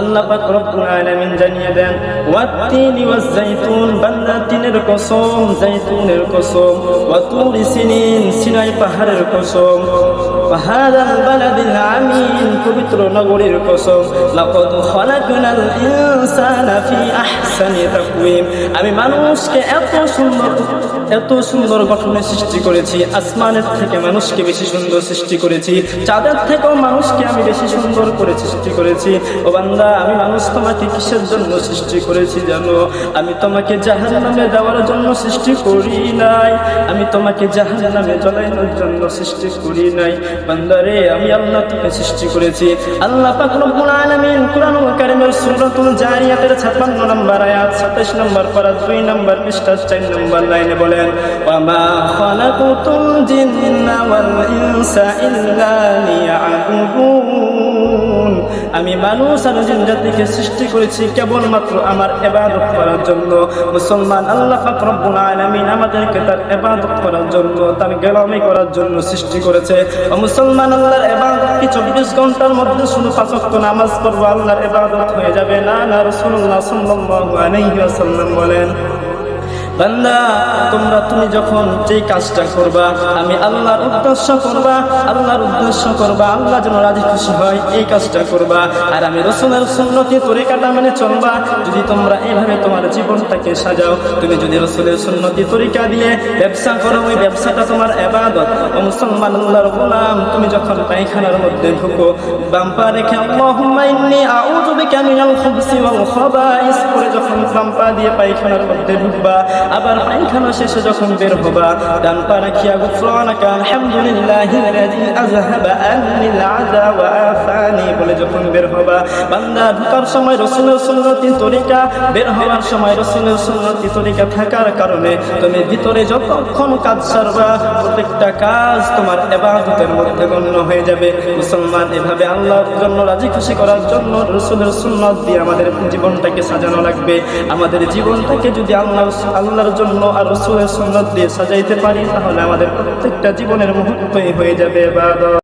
আল্লাহ পাক রব্বুল আলামিন জানিয়ে দেন ওয়াত্তিনি ওয়াজ যাইতুন, বান্দা তিনের কসম, যাইতুনের কসম, ওয়া তুরি সিনিন, সিনাই পাহাড়ের কসম। পবিত্র নগরীর কসম। আমি মানুষকে এত সুন্দর এত সুন্দর গঠনে সৃষ্টি করেছি। আসমানের থেকে মানুষকে বেশি সুন্দর সৃষ্টি করেছি। চাঁদের থেকেও মানুষকে আমি বেশি সুন্দর করে সৃষ্টি করেছি। ও বান্দা, আমি মানুষ তোমাকে কিসের জন্য সৃষ্টি করেছি জানো? আমি তোমাকে জাহান নামে দেওয়ার জন্য সৃষ্টি করি নাই। আমি তোমাকে জাহান নামে জ্বলানোর জন্য সৃষ্টি করি নাই। বান্দারে, আমি আল্লাহ তোকে সৃষ্টি করেছি। আল্লাহ পাক রব্বুল আলামিন কোরআনুল কারীমের সূরাতুল জারিয়াতের 56 নম্বর আয়াত 27 নম্বর পারা 2 নম্বর পৃষ্ঠা 4 নম্বর লাইনে বলেন, ওয়া মা খালাকুতুল জিন্না ওয়াল ইনসা ইল্লা লিয়াবুদুন আমি মানুষ আর জাতিকে সৃষ্টি করেছি কেবলমাত্র আমার ইবাদত করার জন্য। মুসলমান আল্লাহ পাক রব্বুল আলামিন আমাদেরকে তার ইবাদত করার জন্য, তার গোলামি করার জন্য সৃষ্টি করেছে। ও মুসলমান আল্লাহর ইবাদত কি 24 ঘণ্টার মধ্যে শুধু পাঁচ ওয়াক্ত নামাজ পড়ব আল্লাহর ইবাদত হয়ে যাবে? না না, রাসূলুল্লাহ সাল্লাল্লাহু আলাইহি ওয়াসাল্লাম বলেন। বান্দা, তোমরা তুমি যখন যেই কাজটা করবা, আমি আল্লাহর উদ্দেশ্য করবা, আল্লাহর উদ্দেশ্য করবা, আল্লাহ যেন রাজি খুশি হয়, এই কাজটা করবা। আর আমি রসুলের সুন্নতি তরিকাটা মানে চলবা। যদি তোমরা এইভাবে তোমার জীবনটাকে সাজাও, তুমি যদি রসুলের সুন্নতি তরিকা দিয়ে ব্যবসা করো, ওই ব্যবসাটা তোমার এবাদত ও মুসলমান আল্লাহর গোলাম, তুমি যখন পায়খানার মধ্যে ঢুকো বাম্পা রেখে আউযু বিকা মিনাল খুবসি ওয়াল খাবাইস করে যখন বাম্পা দিয়ে পায়খানার মধ্যে ঢুকবা আবার পায়খানা শেষে যখন বের হবা ডান পা রাখিয়া গুফরানাকা আলহামদুলিল্লাহি বলে যখন বের হবা, বান্দা সময় তরিকা, বের হওয়ার সময় তরিকা থাকার কারণে ভিতরে যতক্ষণ কাজ প্রত্যেকটা কাজ তোমার ইবাদতের মধ্যে গণ্য হয়ে যাবে। মুসলমান এভাবে আল্লাহর জন্য রাজি খুশি করার জন্য রসুলের সুন্নত দিয়ে আমাদের জীবনটাকে সাজানো লাগবে। আমাদের জীবনটাকে যদি আল্লাহ, আল্লাহর জন্য আর রসুলের সুন্নত দিয়ে সাজাইতে পারি, তাহলে আমাদের প্রত্যেকটা জীবনের মুহূর্তই হয়ে যাবে বা ಮೊದಲಾದ